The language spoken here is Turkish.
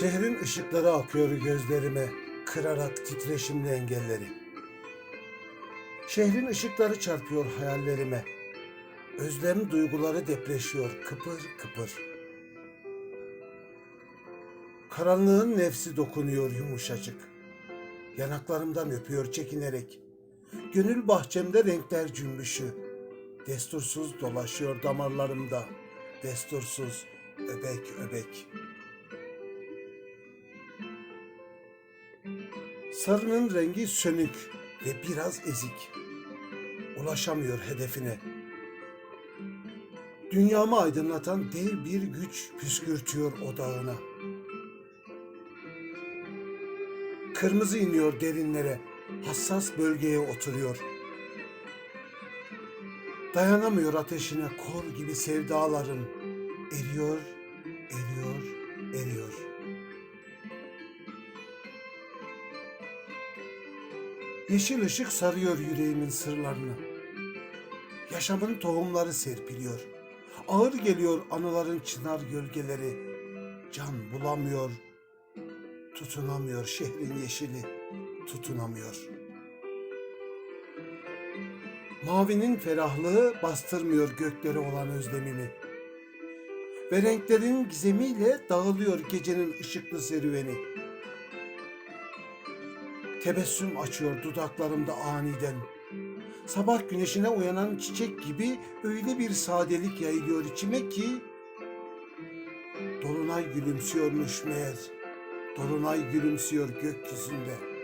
Şehrin ışıkları akıyor gözlerime, kırarak titreşimli engelleri. Şehrin ışıkları çarpıyor hayallerime. Özlem duyguları depreşiyor kıpır kıpır. Karanlığın nefsi dokunuyor yumuşacık. Yanaklarımdan öpüyor çekinerek. Gönül bahçemde renkler cümbüşü. Destursuz dolaşıyor damarlarımda. Destursuz öbek öbek. Sarının rengi sönük ve biraz ezik. Ulaşamıyor hedefine. Dünyamı aydınlatan dev bir güç püskürtüyor odağına. Kırmızı iniyor derinlere, hassas bölgeye oturuyor. Dayanamıyor ateşine kor gibi sevdaların. Eriyor, eriyor, Yeşil ışık sarıyor yüreğimin sırlarını. Yaşamın tohumları serpiliyor. Ağır geliyor anıların çınar gölgeleri. Can bulamıyor, tutunamıyor şehrin yeşili, tutunamıyor. Mavinin ferahlığı bastırmıyor göklere olan özlemimi. Ve renklerin gizemiyle dağılıyor gecenin ışıklı serüveni. Tebessüm açıyor dudaklarımda aniden. Sabah güneşine uyanan çiçek gibi öyle bir sadelik yayılıyor içime ki Dolunay gülümsüyormuş meğer. Dolunay gülümsüyor gökyüzünde.